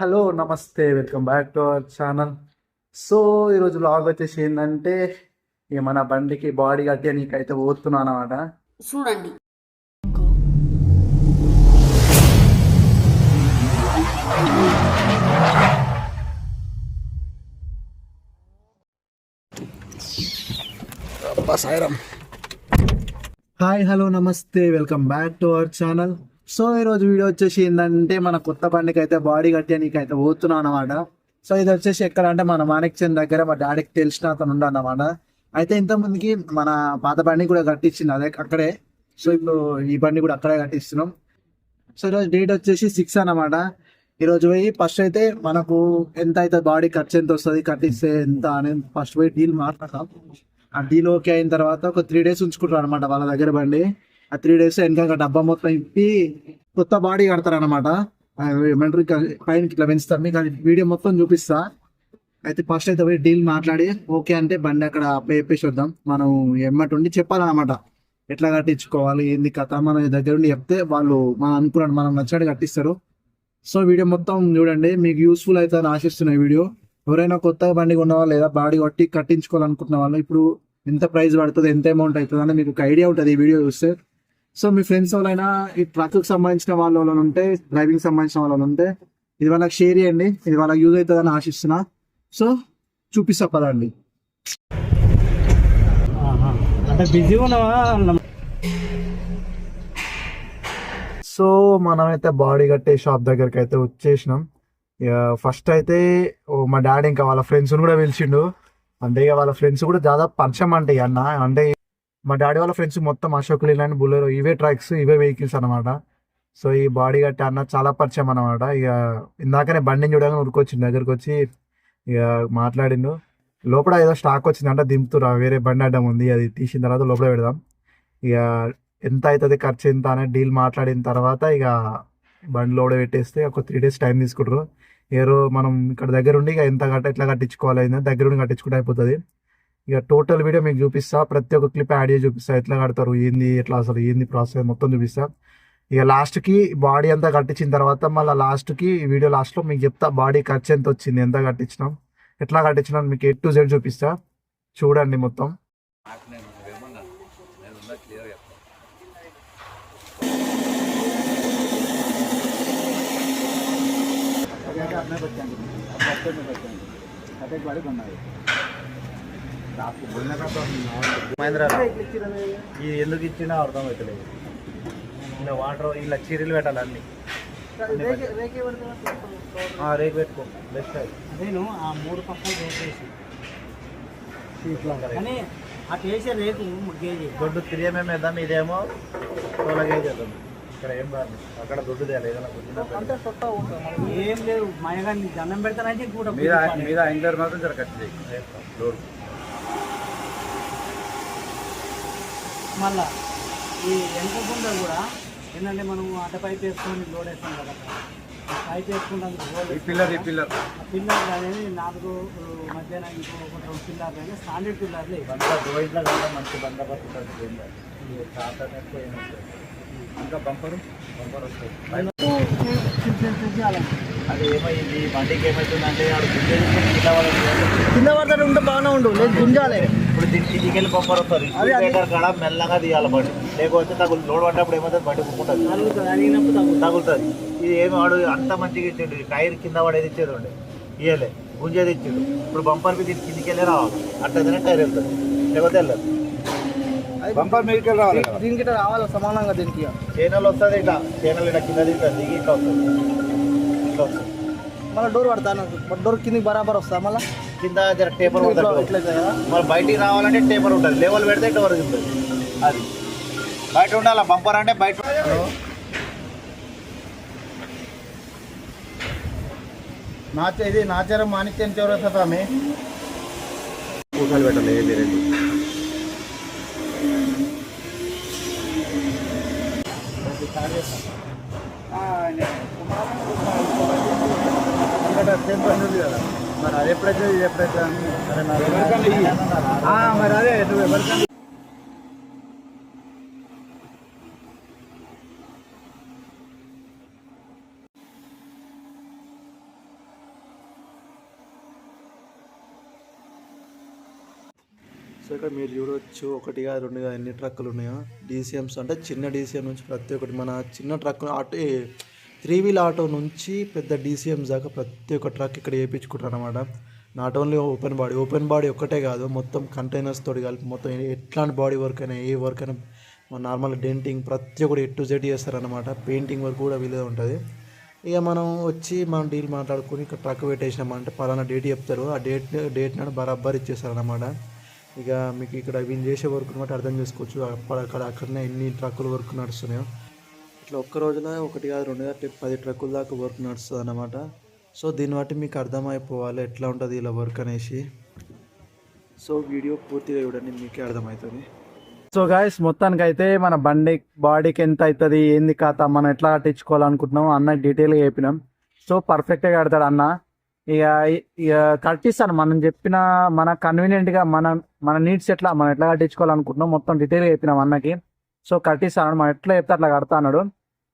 Hello నమస్తే. Welcome back to our channel. So ఈరోజు vlog వచ్చేసి ఏంటంటే ఇక మన బండికి బాడీ కట్టి నీకైతే పోతున్నాను అనమాట చూడండి. హాయ్ హలో నమస్తే. Welcome back to our channel. So ఈరోజు వీడియో వచ్చేసి ఏంటంటే మన కొత్త బండికి అయితే బాడీ కట్టడానికి అయితే పోతున్నాను అనమాట సో ఇది వచ్చేసి ఎక్కడ అంటే మన మాణిక్చంద్ దగ్గర మా డాడీకి తెలిసిన అతను ఉండన్నమాట అయితే ఇంతమందికి మన పాత బండి కూడా కట్టించింది అదే అక్కడే. సో ఇప్పుడు ఈ బండి కూడా అక్కడే కట్టిస్తున్నాం. సో ఈరోజు డేట్ వచ్చేసి సిక్స్ అన్నమాట. ఈరోజు పోయి ఫస్ట్ అయితే మనకు ఎంత అయితే బాడీ ఖర్చు ఎంత వస్తుంది కట్టిస్తే ఎంత అనేది ఫస్ట్ పోయి డీల్ మాట్లాడతాం. ఆ డీల్ ఓకే అయిన తర్వాత ఒక త్రీ డేస్ ఉంచుకుంటారు అనమాట వాళ్ళ దగ్గర బండి. ఆ త్రీ డేస్ వెనక డబ్బా మొత్తం ఇప్పి కొత్త బాడీ కడతారు అనమాట ఏమంటారు పైన ఇట్లా పెంచుతారు. మీకు అది వీడియో మొత్తం చూపిస్తా. అయితే ఫస్ట్ అయితే పోయి డీల్ మాట్లాడి ఓకే అంటే బండి అక్కడ చెప్పేసి వద్దాం. మనం ఎమ్మటి ఉండి చెప్పాలన్నమాట. ఎట్లా కట్టించుకోవాలి? ఏంది కథ? మన దగ్గర ఉండి చెప్తే వాళ్ళు మనం అనుకున్నాడు మనం నచ్చినట్టు కట్టిస్తారు. సో వీడియో మొత్తం చూడండి. మీకు యూస్ఫుల్ అవుతుందని ఆశిస్తున్న వీడియో ఎవరైనా కొత్తగా బండి కొన్నవాళ్ళు లేదా బాడీ కొట్టి కట్టించుకోవాలనుకుంటున్న వాళ్ళు ఇప్పుడు ఎంత ప్రైస్ పడుతుంది ఎంత అమౌంట్ అవుతుంది అని మీకు ఒక ఐడియా ఉంటుంది ఈ వీడియో చూస్తే. సో మీ ఫ్రెండ్స్ వాళ్ళైనా ఈ ట్రక్కి సంబంధించిన వాళ్ళ ఉంటే డ్రైవింగ్ సంబంధించిన వాళ్ళని ఉంటే ఇది వాళ్ళకి షేర్ చేయండి. ఇది వాళ్ళకి యూజ్ అవుతుందని ఆశిస్తున్నా. సో చూపిస్తా పదండి. అంటే బిజీగా ఉన్నావా? సో మనమైతే బాడీ కట్టే షాప్ దగ్గరికి అయితే వచ్చేసినాం ఫస్ట్ అయితే మా డాడీ ఇంకా వాళ్ళ ఫ్రెండ్స్ కూడా పిలిచిండు. అంటే వాళ్ళ ఫ్రెండ్స్ కూడా దాదాపు పరిచయం అంటే అన్న. అంటే మా డాడీ వాళ్ళ ఫ్రెండ్స్ మొత్తం అశోక్ లేలాండ్ బుల్లెరో ఇవే ట్రక్స్ ఇవే వెహికల్స్ అనమాట సో ఈ బాడీ కట్టే అన్న చాలా పరిచయం అనమాట ఇక ఇందాకనే బండిని చూడగానే ఉరుకొచ్చింది దగ్గరికి వచ్చి ఇక మాట్లాడిండు. లోపల ఏదో స్టాక్ వచ్చింది అంటే దింపుతురా వేరే బండి అడ్డం ఉంది అది తీసిన తర్వాత లోపల పెడదాం. ఇక ఎంత అవుతుంది ఖర్చు ఎంత అనే డీల్ మాట్లాడిన తర్వాత ఇక బండి లోపల పెట్టేస్తే ఒక త్రీ డేస్ టైం తీసుకుంటారు. ఏరో మనం ఇక్కడ దగ్గరుండి ఇక ఎంత కట్ట ఎట్లా కట్టించుకోవాలి దగ్గరుండి కట్టించుకుంటే అయిపోతుంది. ఇక టోటల్ వీడియో మీకు చూపిస్తా. ప్రతి ఒక్క క్లిప్ యాడ్ చేసి చూపిస్తా. ఎట్లా కడతారు ఏంది ఎట్లా అసలు ఏంది ప్రాసెస్ మొత్తం చూపిస్తా. ఇక లాస్ట్కి బాడీ అంతా కట్టించిన తర్వాత మళ్ళీ లాస్ట్కి వీడియో లాస్ట్లో మీకు చెప్తా బాడీ ఖర్చు ఎంత వచ్చింది ఎంత కట్టించినాం ఎట్లా కట్టించినాం మీకు ఎట్ టు జెడ్ చూపిస్తా. చూడండి మొత్తం. మహేంద్ర ఇది ఎందుకు ఇచ్చినా అర్థం అవుతలేదు ఇలా వాటర్ ఇలా చీరలు పెట్టాలి అన్ని. రేకు పెట్టుకో బెస్ట్ నేను ఆ మూడు పక్కన రేపు వేసి కానీ అటు వేసే రేకు దొడ్డు త్రీ ఎంఎం వేద్దాం ఇదేమో సోలా కేజీ వేద్దాం. ఇక్కడ ఏం కాదు అక్కడ దొడ్డు తేయాలి ఏం లేదు మయగాన్ని దండం పెడతానంటే కూడా మీద మీద యాంకర్ మాత్రం జర కట్ చేయి. మళ్ళా ఈ వెనక గుండ కూడా ఏంటంటే మనం అట పైప్ వేసుకొని లోడ్ వేస్తాం కదా పైప్ వేసుకుంటాం పిల్లర్ పిల్లర్ పిల్లర్ అనేది నాలుగు మధ్యాహ్నం ఇంకో ఒక రెండు పిల్లర్లు అయినా స్టాండర్డ్ పిల్లర్లే మంచి బందోబస్తు. ఇంకా బంపరు బంపర్ వస్తుంది అది ఏమైంది? బండికి ఏమవుతుందంటే కింద పడతాడు ఉంటే బాగానే ఉండు. లేదు గుంజాలి. ఇప్పుడు దీనికి ఇంటికెళ్ళి బంపర్ వస్తుంది. స్పీకర్ కాడ మెల్లగా తీయాలి బండి. లేకపోతే తగులు లోడ్ పడ్డప్పుడు ఏమవుతుంది? బండి కుక్కుంటుంది తగులుతుంది ఇది ఏమి వాడు అంత మంచిగా ఇచ్చిండు. టైర్ కింద పడేది ఇచ్చేది ఉండే ఇయ్యలే గుంజేది ఇచ్చిండు. ఇప్పుడు బంపర్కి దీనికి కిందికి వెళ్ళి రావాలి. అట్లయితేనే టైర్ వెళ్తుంది. లేకపోతే వెళ్ళదు. బంపర్ మీదకి రావాలి దీనికి రావాలి సమానంగా దీనికి చైనల్ వస్తుంది ఇట్లా. చైనల్ ఇట్లా కింద దిగుతుంది దిగి ఇట్లా వస్తుంది. మళ్ళీ డోర్ పడతాను. డోర్ కిందికి బరాబర్ వస్తా మళ్ళీ? కింద జర టేపర్ మరి బయటికి రావాలంటే టేపర్ ఉంటుంది. లెవెల్ పెడితే ఇట్లా వరకు ఉంటుంది. అది. బయట ఉండాలి? బంపర్ అంటే బయట నాచ ఇది నాచారం మాణిక్యం చౌరస్తా ఆమె కూసాలు పెట్టాలి ఏది రెండు పని ఉంది కదా? మరి అది ఎప్పుడైతే ఇది మరి అదే నువ్వు ఎవరికన్నా సో ఇక్కడ మీరు చూడవచ్చు ఒకటిగా రెండుగా ఎన్ని ట్రక్కులు ఉన్నాయో. డీసీఎంస్ అంటే చిన్న డీసీఎం నుంచి ప్రతి ఒక్కటి మన చిన్న ట్రక్ అటు త్రీ వీల్ ఆటో నుంచి పెద్ద డీసీఎం దాకా ప్రతి ఒక్క ట్రక్ ఇక్కడ వేయించుకుంటారు అనమాట not only open body open body ఒక్కటే కాదు మొత్తం కంటైనర్స్ తోటి కలిపి మొత్తం ఎట్లాంటి బాడీ వర్క్ అయినా ఏ వర్క్ అయినా మన నార్మల్ డెంటింగ్ ప్రతి ఒక్కటి ఎటు జెడ్ చేస్తారనమాట పెయింటింగ్ వర్క్ కూడా వీళ్ళే ఉంటుంది. ఇక మనం వచ్చి మనం డీల్ మాట్లాడుకుని ఇక్కడ ట్రక్ పెట్టేసినామంటే పలానా డేట్ చెప్తారు. ఆ డేట్ డేట్ నాడు బరాబర్ ఇచ్చేస్తారనమాట ఇక మీకు ఇక్కడ వీళ్ళు చేసే వర్క్ అనమాట అర్థం చేసుకోవచ్చు. అక్కడ అక్కడ అక్కడనే ఎన్ని ట్రక్కులు వర్క్ నడుస్తున్నాయో. ఇట్లా ఒక్క రోజులో ఒకటి కాదు రెండు కాదు పది ట్రక్కుల దాకా వర్క్ నడుస్తుంది అనమాట సో దీన్ని బట్టి మీకు అర్థమైపోవాలి ఎట్లా ఉంటుంది ఇలా వర్క్ అనేసి. సో వీడియో పూర్తిగా చూడండి మీకే అర్థమవుతుంది సో గాయస్ మొత్తానికి అయితే మన బండి బాడీకి ఎంత అవుతుంది ఏంది కాత మనం ఎట్లా కట్టించుకోవాలనుకుంటున్నాం అన్న డీటెయిల్గా చెప్పినాం. సో పర్ఫెక్ట్గా కడతాడు అన్న. ఇక ఇక కట్టిస్తాను మనం చెప్పిన మన కన్వీనియంట్గా మన మన నీడ్స్ ఎట్లా మనం ఎట్లా కట్టించుకోవాలనుకుంటున్నాం మొత్తం డీటెయిల్గా చెప్పినాం అన్నకి. సో కట్టిస్తాను మనం ఎట్లా చెప్తే అట్లా కడతా అన్నాడు.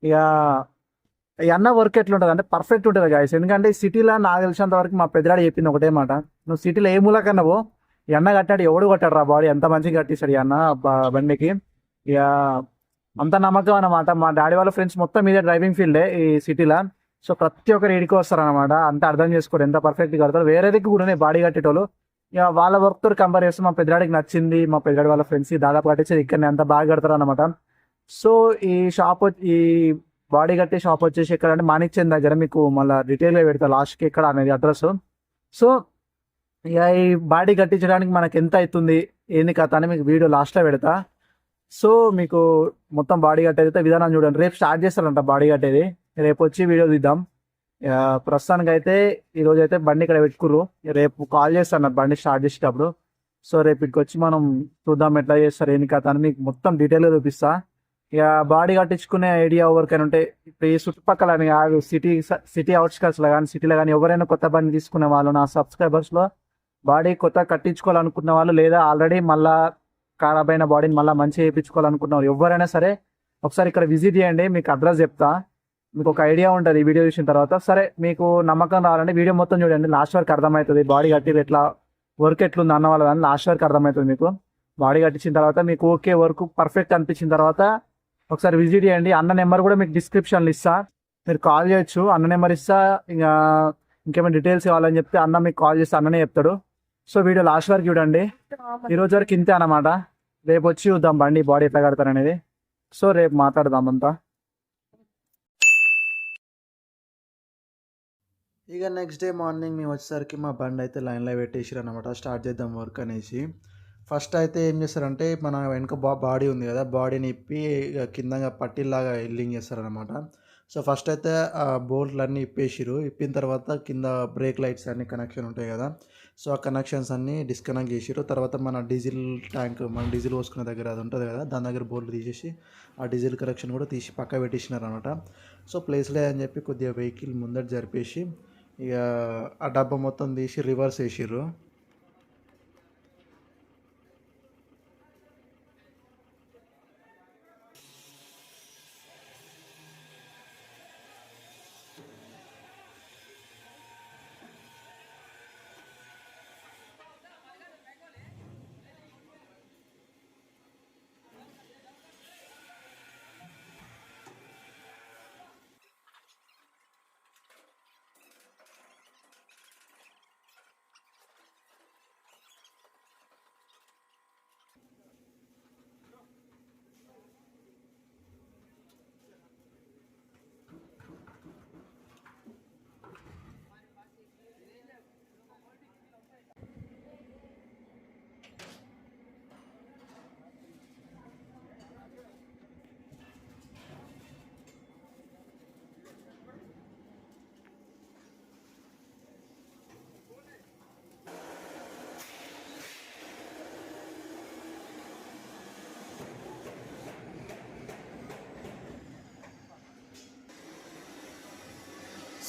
ఇక ఈ అన్న వర్క్ ఎట్లా ఉంటుంది అంటే పర్ఫెక్ట్ ఉంటుంది గాయస్ ఎందుకంటే సిటీలో నాకు తెలిసినంత వరకు మా పెద్దడాడు చెప్పింది ఒకటే మాట. నువ్వు సిటీలో ఏ మూలకన్నావో ఈ అన్న కట్టాడు ఎవడు కొట్టాడు రా బాడీ? ఎంత మంచిగా కట్టిస్తాడు ఈ అన్న బండికి. ఇక అంత నమ్మకం అన్నమాట. మా డాడీ వాళ్ళ ఫ్రెండ్స్ మొత్తం ఇదే డ్రైవింగ్ ఫీల్డే ఈ సిటీలో సో ప్రతి ఒక్కరు ఇడికి వస్తారనమాట అంత అర్థం చేసుకోరు ఎంత పర్ఫెక్ట్ కడతారు వేరే దగ్గర కూడా బాడీ కట్టేటోళ్ళు. ఇక వాళ్ళ వర్క్తో కంపేర్ చేస్తే మా పెద్దడాడికి నచ్చింది. మా పెద్దడాడి వాళ్ళ ఫ్రెండ్స్ దాదాపు కట్టేసి ఇక్కడనే. అంత బాగా కడతారు అనమాట సో ఈ షాప్ వచ్చి- ఈ బాడీ కట్టే షాప్ వచ్చేసి ఎక్కడ అంటే మాణిక్యం దగ్గర. మీకు మళ్ళీ డీటెయిల్గా పెడతా లాస్ట్కి ఎక్కడ అనేది అడ్రస్. సో ఇక ఈ బాడీ కట్టించడానికి మనకి ఎంత అవుతుంది ఏంది కథ అని మీకు వీడియో లాస్ట్లో పెడతా. సో మీకు మొత్తం బాడీ కట్టేది విధానం చూడండి. రేపు స్టార్ట్ చేస్తారంట బాడీ కట్టేది. రేపు వచ్చి వీడియో తీద్దాం. ప్రస్తుతానికి అయితే ఈరోజు అయితే బండి ఇక్కడ పెట్టుకుర్రు. రేపు కాల్ చేస్తాను బండి స్టార్ట్ చేసేటప్పుడు. సో రేపు ఇక్కడికి వచ్చి మనం చూద్దాం ఎట్లా చేస్తారు ఏంది కథ అని మీకు మొత్తం డీటెయిల్గా చూపిస్తాను ఇక బాడీ కట్టించుకునే ఐడియా ఎవరికైనా ఉంటే ఇప్పుడు ఈ చుట్టుపక్కల అని కాదు సిటీ సిటీ అవుట్స్కట్స్లో కానీ సిటీలో కానీ ఎవరైనా కొత్త బండి తీసుకునే వాళ్ళు నా సబ్స్క్రైబర్స్లో బాడీ కొత్త కట్టించుకోవాలనుకున్న వాళ్ళు లేదా ఆల్రెడీ మళ్ళా ఖరాబ్ అయిన బాడీని మళ్ళీ మంచిగా చేయించుకోవాలనుకున్న వాళ్ళు ఎవరైనా సరే ఒకసారి ఇక్కడ విజిట్ చేయండి మీకు అడ్రస్ చెప్తా. మీకు ఒక ఐడియా ఉంటుంది ఈ వీడియో చూసిన తర్వాత. సరే మీకు నమ్మకం రావాలంటే వీడియో మొత్తం చూడండి లాస్ట్ వరకు అర్థమవుతుంది బాడీ కట్టి ఎట్లా వర్క్ ఎట్లుంది అన్న వాళ్ళు కానీ లాస్ట్ వరకు అర్థమవుతుంది మీకు. బాడీ కట్టించిన తర్వాత మీకు ఓకే వర్క్ పర్ఫెక్ట్ అనిపించిన తర్వాత ఒకసారి విజిట్ చేయండి. అన్న నెంబర్ కూడా మీకు డిస్క్రిప్షన్లో ఇస్తా. మీరు కాల్ చేయొచ్చు. అన్న నెంబర్ ఇస్తా. ఇంకా ఇంకేమైనా డీటెయిల్స్ కావాలని చెప్తే అన్న మీకు కాల్ చేస్తే అన్ననే చెప్తాడు. సో వీడియో లాస్ట్ వరకు చూడండి. ఈ రోజు వరకు ఇంతే అన్నమాట. రేపు వచ్చి చూద్దాం బండి బాడీ ఎట్లా కడతారు అనేది. సో రేపు మాట్లాడదాం అంతా. ఇక నెక్స్ట్ డే మార్నింగ్ మేము వచ్చేసరికి మా బండి అయితే లైన్లో పెట్టేసారు అనమాట స్టార్ట్ చేద్దాం వర్క్ అనేసి. ఫస్ట్ అయితే ఏం చేస్తారంటే మన వెనుక బా బాడీ ఉంది కదా బాడీని ఇప్పి ఇక కింద పట్టిల్లాగా ఎల్లింగ్ చేస్తారనమాట సో ఫస్ట్ అయితే ఆ బోల్ట్లు అన్నీ ఇప్పేసిరు ఇప్పిన తర్వాత కింద బ్రేక్ లైట్స్ అన్ని కనెక్షన్ ఉంటాయి కదా సో ఆ కనెక్షన్స్ అన్నీ డిస్కనెక్ట్ చేసిరు తర్వాత మన డీజిల్ ట్యాంక్ మన డీజిల్ పోసుకునే దగ్గర అది ఉంటుంది కదా దాని దగ్గర బోల్ట్ తీసేసి ఆ డీజిల్ కనెక్షన్ కూడా తీసి పక్క పెట్టేసినారు అనమాట సో ప్లేస్లే అని చెప్పి కొద్దిగా వెహికల్ ముందట జరిపేసి ఇక ఆ డబ్బా మొత్తం తీసి రివర్స్ వేసిర్రు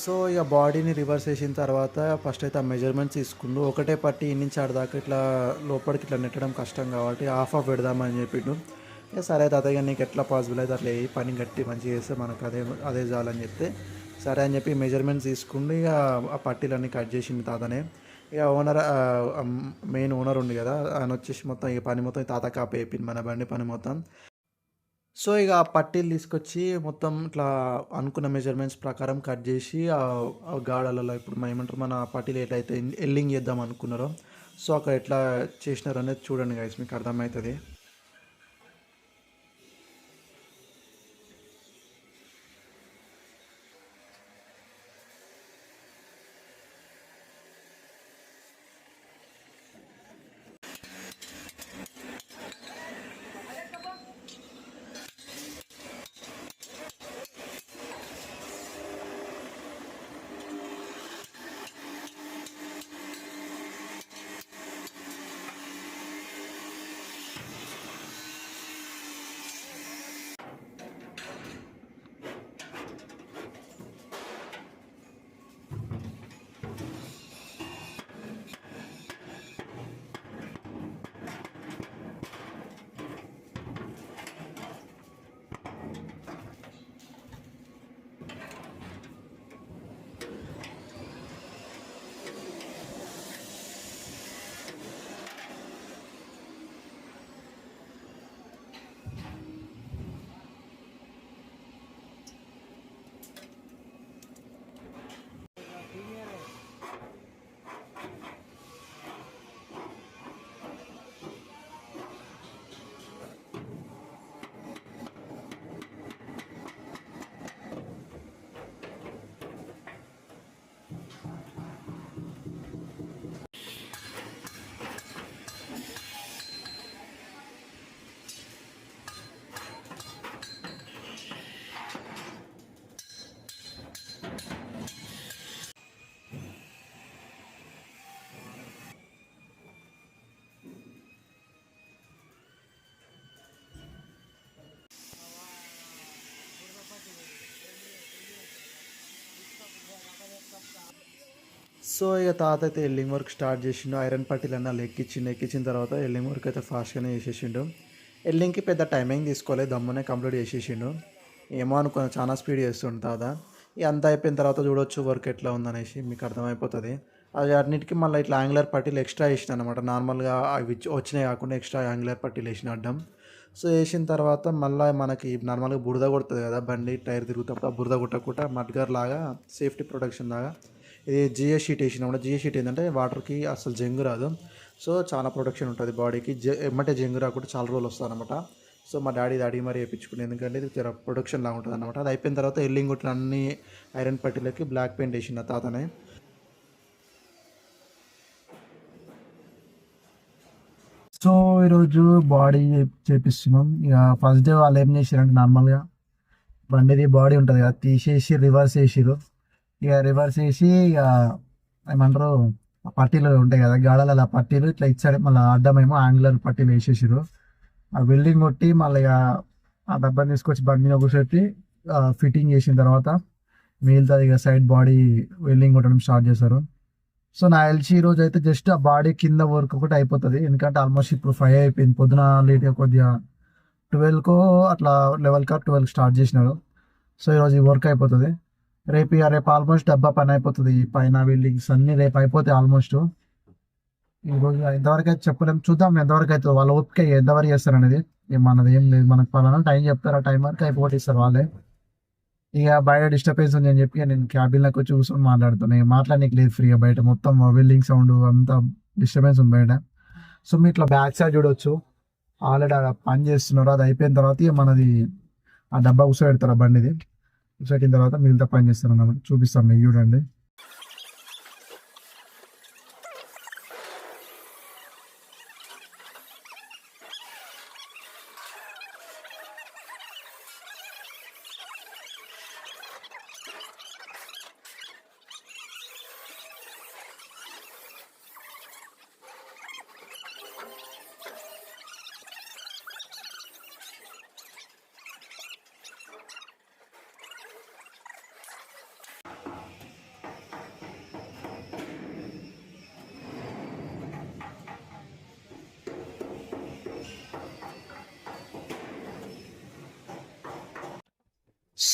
సో ఇక బాడీని రివర్స్ చేసిన తర్వాత ఫస్ట్ అయితే ఆ మెజర్మెంట్స్ తీసుకుండు. ఒకటే పట్టి ఇన్ని నుంచి ఆడదాకా ఇట్లా లోపలికి ఇట్లా నెట్టడం కష్టం కాబట్టి హాఫ్ ఆఫ్ పెడదామని చెప్పిండు. ఇక సరే తాతయ్య నీకు ఎట్లా పాసిబుల్ అయితే అట్లా ఏ పని గట్టి మంచిగా చేస్తే మనకు అదే అదే చాలని చెప్తే సరే అని చెప్పి మెజర్మెంట్స్ తీసుకుండి. ఇక ఆ పట్టీలన్నీ కట్ చేసింది తాతనే. ఇక ఓనర్ మెయిన్ ఓనర్ ఉంది కదా ఆయన వచ్చేసి మొత్తం ఇక పని మొత్తం తాత కాపేపింది మన బండి పని మొత్తం. సో ఇక ఆ పట్టీలు తీసుకొచ్చి మొత్తం ఇట్లా అనుకున్న మెజర్మెంట్స్ ప్రకారం కట్ చేసి ఆ గాడలలో ఇప్పుడు ఏమంటారు మన పట్టీలు ఎట్లయితే ఎల్లింగ్ చేద్దాం అనుకున్నారో సో అక్కడ ఎట్లా చేసినారు అనేది చూడండి గైస్ మీకు అర్థమవుతుంది. సో ఇక తాత అయితే ఎల్లింగ్ వర్క్ స్టార్ట్ చేసిండు. ఐరన్ పట్టీలు అన్న ఎక్కించిండు ఎక్కించిన తర్వాత ఎల్లింగ్ వర్క్ అయితే ఫాస్ట్గానే చేసేసిండు. ఎల్లింగ్కి పెద్ద టైమింగ్ తీసుకోలేదు దమ్మునే కంప్లీట్ చేసేసిండు. ఏమో అనుకున్నా చాలా స్పీడ్ చేస్తుండు తాత. ఇక అంతా అయిపోయిన తర్వాత చూడొచ్చు వర్క్ ఎట్లా ఉందనేసి మీకు అర్థమైపోతుంది. అది అన్నిటికీ మళ్ళీ ఇట్లా యాంగులర్ పట్టీలు ఎక్స్ట్రా వేసిన అనమాట నార్మల్గా అవి వచ్చినాయి కాకుండా ఎక్స్ట్రా యాంగులర్ పట్టీలు వేసిన అడ్డం. సో వేసిన తర్వాత మళ్ళీ మనకి నార్మల్గా బురద కొడుతుంది కదా బండి టైర్ తిరుగుతప్పుడు ఆ బురద కొట్టకుండా మడ్గర్ లాగా సేఫ్టీ ప్రొటెక్షన్ లాగా ఇది జియో షీట్ వేసినప్పుడు జియో షీట్ ఏంటంటే వాటర్కి అసలు జంగు రాదు. సో చాలా ప్రొటెక్షన్ ఉంటుంది బాడీకి. జ ఎమ్మటే జంగు రాకుండా చాలా రోజులు వస్తుంది అనమాట సో మా డాడీ డాడీ మరి వేయించుకుని ఎందుకంటే ఇది ప్రొడక్షన్ లాగా ఉంటుంది అనమాట అది అయిపోయిన తర్వాత ఎల్లింగ్ కొట్టిన అన్ని ఐరన్ పట్టీలకి బ్లాక్ పెయింట్ వేసిన తాతనే. సో ఈరోజు బాడీ చేపిస్తున్నాం. ఇక ఫస్ట్ డే వాళ్ళు ఏం చేశారంటే నార్మల్గా బండిది బాడీ ఉంటుంది కదా తీసేసి రివర్స్ వేసిరు ఇక రివర్స్ వేసి ఇక ఏమంటారు ఆ పట్టీలు ఉంటాయి కదా గాడల ఆ పట్టీలు ఇట్లా ఇచ్చాడు మళ్ళీ అడ్డమేమో ఆంగులర్ పట్టీలు వేసేసారు ఆ వెల్డింగ్ కొట్టి మళ్ళీ ఇక ఆ డబ్బాని తీసుకొచ్చి బండి కూర్చోబెట్టి ఫిట్టింగ్ చేసిన తర్వాత మిగిలితే ఇక సైడ్ బాడీ వెల్డింగ్ కొట్టడం స్టార్ట్ చేశారు. సో నా ఎల్సీ ఈ రోజు అయితే జస్ట్ ఆ బాడీ కింద వర్క్ ఒకటి అయిపోతుంది. ఎందుకంటే ఆల్మోస్ట్ ఇప్పుడు ఫైవ్ అయిపోయింది. పొద్దున లేట్గా కొద్దిగా ట్వెల్వ్కో అట్లా లెవెల్ కా ట్వెల్వ్ స్టార్ట్ చేసినాడు. సో ఈరోజు ఈ వర్క్ అయిపోతుంది. రేపు ఇక రేపు ఆల్మోస్ట్ డబ్బా పని అయిపోతుంది. ఈ పైన బిల్డింగ్స్ అన్ని రేపు అయిపోతాయి ఆల్మోస్ట్ ఈరోజు ఎంతవరకు అయితే చెప్పలేము చూద్దాం ఎంతవరకు అయితే వాళ్ళ ఓపిక ఎంతవరకు చేస్తారు అనేది. మనది ఏం లేదు. మనకు పలానా టైం చెప్తారు. ఆ టైం వరకు ఇస్తారు వాళ్ళే. ఇక బయట డిస్టర్బెన్స్ ఉంది అని చెప్పి నేను క్యాబిన్లోకి వచ్చి కూర్చొని మాట్లాడుతున్నాను ఇక మాట్లాడడానికి లేదు ఫ్రీగా బయట. మొత్తం వెల్డింగ్ సౌండ్ అంతా డిస్టర్బెన్స్ ఉంది బయట. సో మీ ఇట్లా బ్యాక్ సైడ్ చూడొచ్చు. ఆల్రెడీ పని చేస్తున్నారు. అది అయిపోయిన తర్వాత మనది ఆ డబ్బా కూర్చోబెడతారు ఆ బండిది. చెక్కిన తర్వాత మిగతా పని చేస్తాను అన్నమాట చూపిస్తాను మీకు చూడండి.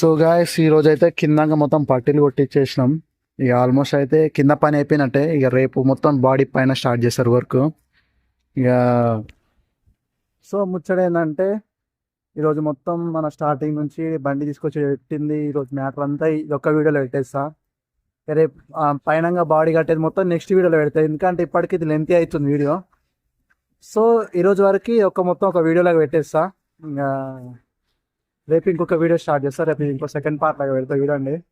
సో గాయస్ ఈ రోజు అయితే కిందంగా మొత్తం పట్టీలు కొట్టించేసినాం ఇక ఆల్మోస్ట్ అయితే కింద పని అయిపోయినట్టే. ఇక రేపు మొత్తం బాడీ పైన స్టార్ట్ చేస్తారు వర్క్ ఇక సో ముచ్చట ఏంటంటే ఈరోజు మొత్తం మన స్టార్టింగ్ నుంచి బండి తీసుకొచ్చి పెట్టింది. ఈరోజు మ్యాటర్ అంతా ఈ ఒక్క వీడియోలో పెట్టేస్తా. రేపు పైన పైనంగా బాడీ కట్టేది మొత్తం నెక్స్ట్ వీడియోలో పెడతాయి ఎందుకంటే ఇప్పటికి ఇది లెంతీ అవుతుంది వీడియో సో ఈరోజు వరకు ఒక మొత్తం ఒక వీడియోలాగా పెట్టేస్తా. ఇంకా రేపు ఇంకొక వీడియో స్టార్ట్ చేస్తా. రేపు ఇంకో సెకండ్ పార్ట్ లాగా పెడతా. చూడండి.